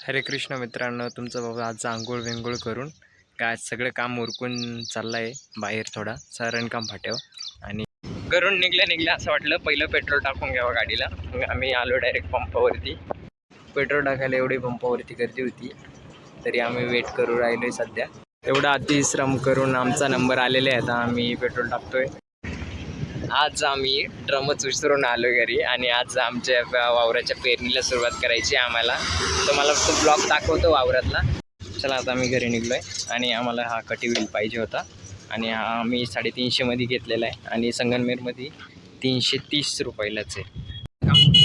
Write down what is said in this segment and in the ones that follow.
हरे कृष्ण मित्रांनो तुमचं बाबा आज आंघोळ विंघोळ करून काय सगळं काम उरकून चाललं आहे बाहेर थोडा सरणकाम फाट्यावर. आणि घरून निघल्या निघल्या असं वाटलं पहिलं पेट्रोल टाकून घ्यावं गाडीला. मग आम्ही आलो डायरेक्ट पंपावरती. पेट्रोल टाकायला एवढी पंपावरती गर्दी होती तरी आम्ही वेट करू आहे सध्या. एवढा अतिश्रम करून आमचा नंबर आलेला आहे आता आम्ही पेट्रोल टाकतोय. आज आम्ही ड्रमच विसरून आलो घरी आणि आज आमच्या वावराच्या पेरणीला सुरुवात करायची आम्हाला. तुम्हाला तो ब्लॉग दाखवतो वावरातला. चला आता आम्ही घरी निघलो आहे आणि आम्हाला हा कटी व्हील पाहिजे होता. आणि हा आम्ही साडेतीनशेमध्ये घेतलेला आहे आणि संगनमेरमध्ये तीनशे तीस रुपयालाच आहे.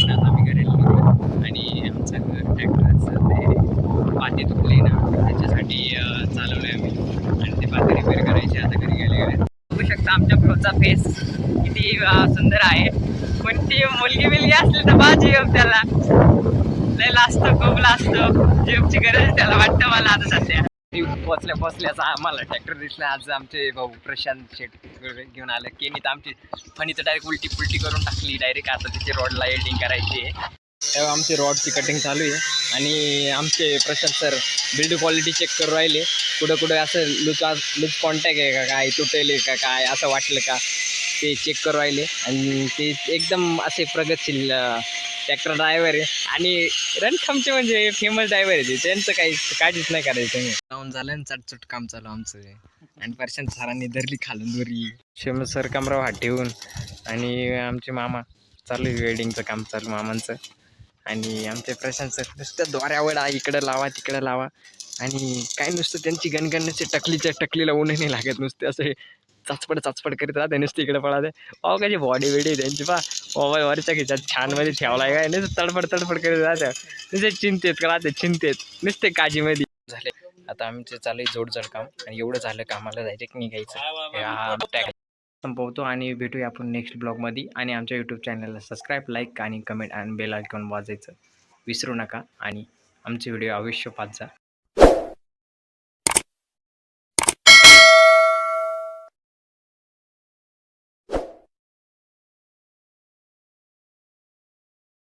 आता आम्ही घरी निघलो आणि आमचं घर ट्रॅक्टरचं ते पाती तुटले ना त्याच्यासाठी अं, चालवलं आहे आम्ही आणि ते पाती रिपेअर करायचे आता घरी गेले गेले बघू शकता आमच्या प्रोचा फेस किती सुंदर आहे. कोणती मुलगी बिलगी असली तर बाजी येऊ त्याला. लय लाजतो खूप लाजतो. जीवची गरज त्याला वाटतं मला आता सध्या. पोचल्या पोचल्याचा आम्हाला. ट्रॅक्टर दिसला. आज आमचे भाऊ प्रशांत शेट घेऊन आलं. केनी तर आमची फणी तर डायरेक्ट उलटी पुलटी करून टाकली. डायरेक्ट आता तिथे रोडला एडिंग करायची आहे. तेव्हा आमची रॉडची कटिंग चालू आहे. आणि आमचे Prashant sir build quality check करू राहिले. कुठं कुठं असं लूज लूज कॉन्टॅक्ट आहे का काय तुटेल आहे का काय असं वाटलं का ते चेक करू राहिले. आणि ते एकदम असे प्रगतशील ट्रॅक्टर ड्रायव्हर आहे. आणि रणखामचे म्हणजे फेमस ड्रायव्हर आहे ते. त्यांचं काही काळजीच नाही करायचं मी जाऊन झालं आणि चटचट काम चालू आमचं. आणि प्रशांत सरांनी धरली खालून दोरी. शेम सर कमराव हात ठेवून. आणि आमचे मामा चालू आहे वेल्डिंगचं काम चालू मामांचं. आणि आमचे प्रशांत सर नुसतं द्वाऱ्यावर इकडं लावा तिकडं लावा. आणि काय नुसतं त्यांची गणगणचे टकलीच्या टकलीला ऊन नाही लागत नुसते असे चाचपड चाचपड करीत राहते नुसते इकडे पळाते. अहो कशी बॉडी बिडी त्यांची पा मोबाईल वरच्या खिच्यात छानमध्ये ठेवलाय काय? नुसतं तडफड तडफड करीत राहते. नुसते चिंतेत राहते चिंतेत. नुसते काजीमध्ये. झाले. आता आमचे चालू आहे जोडजड काम आणि एवढं झालं कामाला डायरेक्ट निघायचं. हा संपवतो आणि भेटूया आपण नेक्स्ट ब्लॉगमध्ये आणि आमच्या यूट्यूब चॅनलला सबस्क्राईब लाईक आणि कमेंट आणि बेल आयकॉन वाजायचं विसरू नका. आणि आमचे व्हिडिओ अवश्य पाच जा.